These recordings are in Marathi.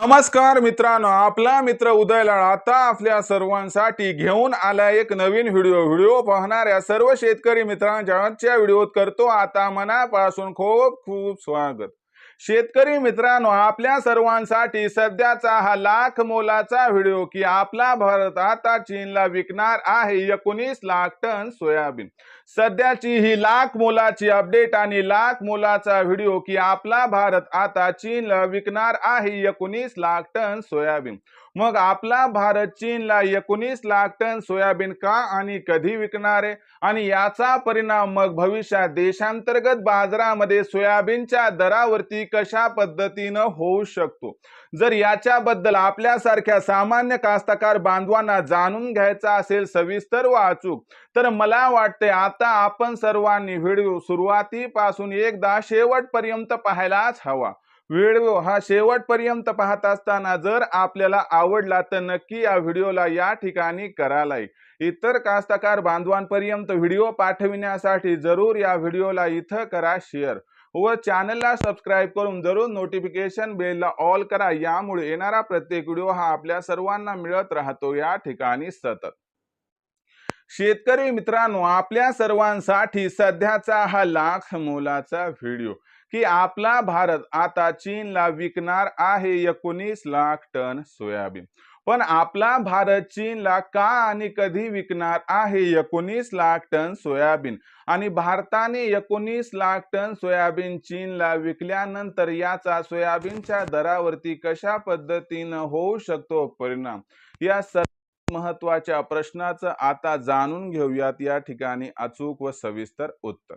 नमस्कार मित्रांनो आपला मित्र उदयलाळ आता आपल्या सर्वांसाठी घेऊन आला एक नवीन व्हिडिओ. व्हिडिओ पाहणाऱ्या सर्व शेतकरी मित्रांच्या आजच्या व्हिडिओत करतो आता मनापासून खूप खूप स्वागत. शेतकरी मित्रांनो आपल्या सर्वांसाठी सध्याचा हा लाख मोलाचा व्हिडिओ की आपला भारत आता चीनला विकणार आहे एकोणीस लाख टन सोयाबीन. सध्याची ही लाख मोलाची अपडेट आणि लाख मोलाचा व्हिडिओ की आपला भारत आता चीनला विकणार आहे एकोणीस लाख टन सोयाबीन. मग आपला भारत चीनला एकोणीस लाख टन सोयाबीन का आणि कधी विकणार आहे? आणि याचा परिणाम मग भविष्यात देशांतर्गत बाजारामध्ये सोयाबीनच्या दरावरती कशा पद्धतीनं होऊ शकतो? जर याच्याबद्दल आपल्यासारख्या सामान्य कास्तकार बांधवांना जाणून घ्यायचा असेल सविस्तर वाचूक अचूक तर मला वाटते आता आपण सर्वांनी व्हिडिओ सुरुवातीपासून एकदा शेवटपर्यंत पाहायलाच हवा. व्हिडिओ हा शेवटपर्यंत पाहत असताना जर आपल्याला आवडला तर नक्की या व्हिडिओला या ठिकाणी करा लाईक इतर कास्तकार बांधवांपर्यंत व्हिडिओ पाठविण्यासाठी जरूर या व्हिडिओला इथं करा शेअर व चॅनलला सबस्क्राईब करून जरूर नोटिफिकेशन बेलला ऑल करा. यामुळे येणारा प्रत्येक व्हिडिओ हा आपल्या सर्वांना मिळत राहतो. या ठिकाणी सतत. शेतकरी मित्रांनो आपल्या सर्वांसाठी सध्याचा हा लाख मोलाचा व्हिडिओ की आपला भारत आता चीनला विकणार आहे एकोणीस लाख टन सोयाबीन. पण आपला भारत चीनला का आणि कधी विकणार आहे एकोणीस लाख टन सोयाबीन? आणि भारताने एकोणीस लाख टन सोयाबीन चीनला विकल्यानंतर याचा सोयाबीनच्या दरावरती कशा पद्धतीनं होऊ शकतो परिणाम? या महत्त्वाच्या प्रश्नाचं आता जाणून घेऊयात. या ठिकाणी अचूक व सविस्तर उत्तर.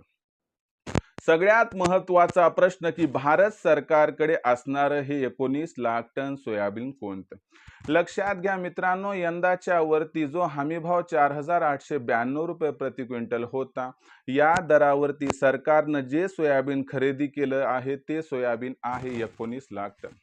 सगळ्यात महत्त्वाचा प्रश्न की भारत सरकारकडे असणारं हे एकोणीस लाख टन सोयाबीन कोणतं? लक्षात घ्या मित्रांनो यंदाच्या वरती जो हमीभाव चार हजार आठशे ब्याण्णव रुपये प्रति क्विंटल होता या दरावरती सरकारनं जे सोयाबीन खरेदी केलं आहे ते सोयाबीन आहे एकोणीस लाख टन.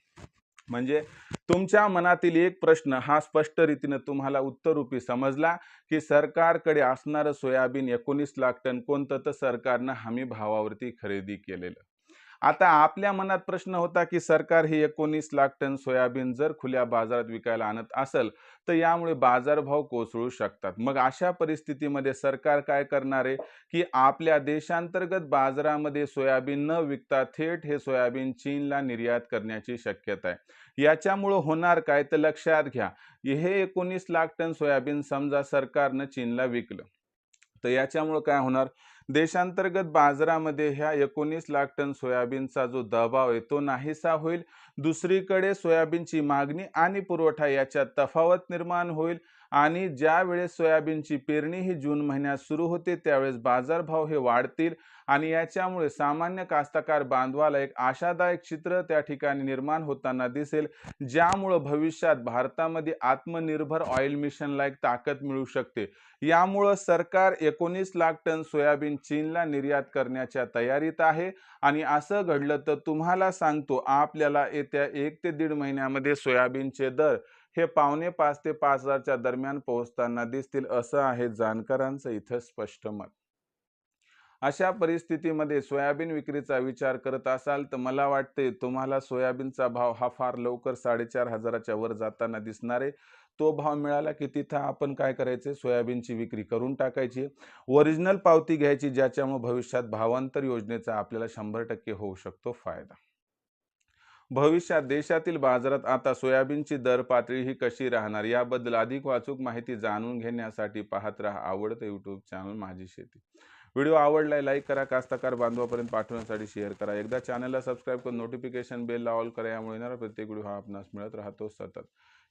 म्हणजे तुमच्या मनातील एक प्रश्न हा स्पष्ट रीतीनं तुम्हाला उत्तररूपी समजला की सरकारकडे असणारं सोयाबीन एकोणीस लाख टन कोणतं? तर सरकारनं हमी भावावरती खरेदी केलेलं. आता आपल्या मनात प्रश्न होता की सरकार हे एकोणीस लाख टन सोयाबीन जर खुल्या बाजारात विकायला आणत असेल तर यामुळे बाजारभाव कोसळू शकतात. मग अशा परिस्थितीमध्ये सरकार काय करणार आहे? की आपल्या देशांतर्गत बाजारामध्ये सोयाबीन न विकता थेट हे सोयाबीन चीनला निर्यात करण्याची शक्यता आहे. याच्यामुळं होणार काय? तर लक्षात घ्या. हे एकोणीस लाख टन सोयाबीन समजा सरकारनं चीनला विकलं तर याच्यामुळं काय होणार? देशांतर्गत बाजारामध्ये ह्या एकोणीस लाख टन सोयाबीनचा जो दबाव आहे तो नाहीसा होईल. दुसरीकडे सोयाबीनची मागणी आणि पुरवठा याच्यात तफावत निर्माण होईल आणि ज्या वेळेस सोयाबीनची पेरणी ही जून महिन्यात सुरू होते त्यावेळेस बाजारभाव हे वाढतील आणि याच्यामुळे सामान्य कास्तकार बांधवाला एक आशादायक चित्र त्या ठिकाणी निर्माण होताना दिसेल ज्यामुळं भविष्यात भारतामध्ये आत्मनिर्भर ऑइल मिशनला एक ताकद मिळू शकते. यामुळं सरकार एकोणीस लाख टन सोयाबीन चीनला निर्यात करण्याच्या तयारीत आहे. आणि असं घडलं तर तुम्हाला सांगतो आपल्याला येत्या एक ते दीड महिन्यामध्ये सोयाबीनचे दर हे पावणे पाच ते पाच हजारच्या दरम्यान पोहोचताना दिसतील असं आहे जाणकारांचं इथं स्पष्ट मत. अशा परिस्थितीमध्ये सोयाबीन विक्रीचा विचार करत असाल तर मला वाटते तुम्हाला सोयाबीनचा भाव हा फार लवकर साडेचार हजाराच्या वर जाताना दिसणार आहे. तो भाव मिळाला की तिथं आपण काय करायचे? सोयाबीनची विक्री करून टाकायची. ओरिजिनल पावती घ्यायची ज्याच्यामुळे भविष्यात भावांतर योजनेचा आपल्याला शंभर टक्के होऊ शकतो फायदा. भविष्यात देशातील बाजारात आता सोयाबीनची दर पातळी ही कशी राहणार याबद्दल अधिक वाचूक माहिती जाणून घेण्यासाठी पाहत राहा आवडतं यूट्यूब चॅनल माझी शेती. व्हिडिओ आवडलाय लाईक करा कास्तकार बांधवापर्यंत पाठवण्यासाठी शेअर करा. एकदा चॅनलला सबस्क्राईब करून नोटिफिकेशन बेलला ऑल करा यामुळे येणारा प्रत्येक व्हिडिओ हा आपणास मिळत राहतो सतत.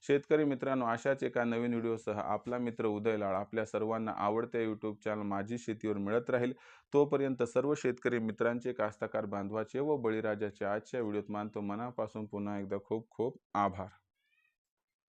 शेतकरी मित्रांनो अशाच एका नवीन व्हिडिओसह आपला मित्र उदय लाळ आपल्या सर्वांना आवडत्या यूट्यूब चॅनल माझी शेतीवर मिळत राहील. तोपर्यंत सर्व शेतकरी मित्रांचे कास्तकार बांधवाचे व बळीराजाचे आजच्या व्हिडिओत मानतो मनापासून पुन्हा एकदा खूप खूप आभार.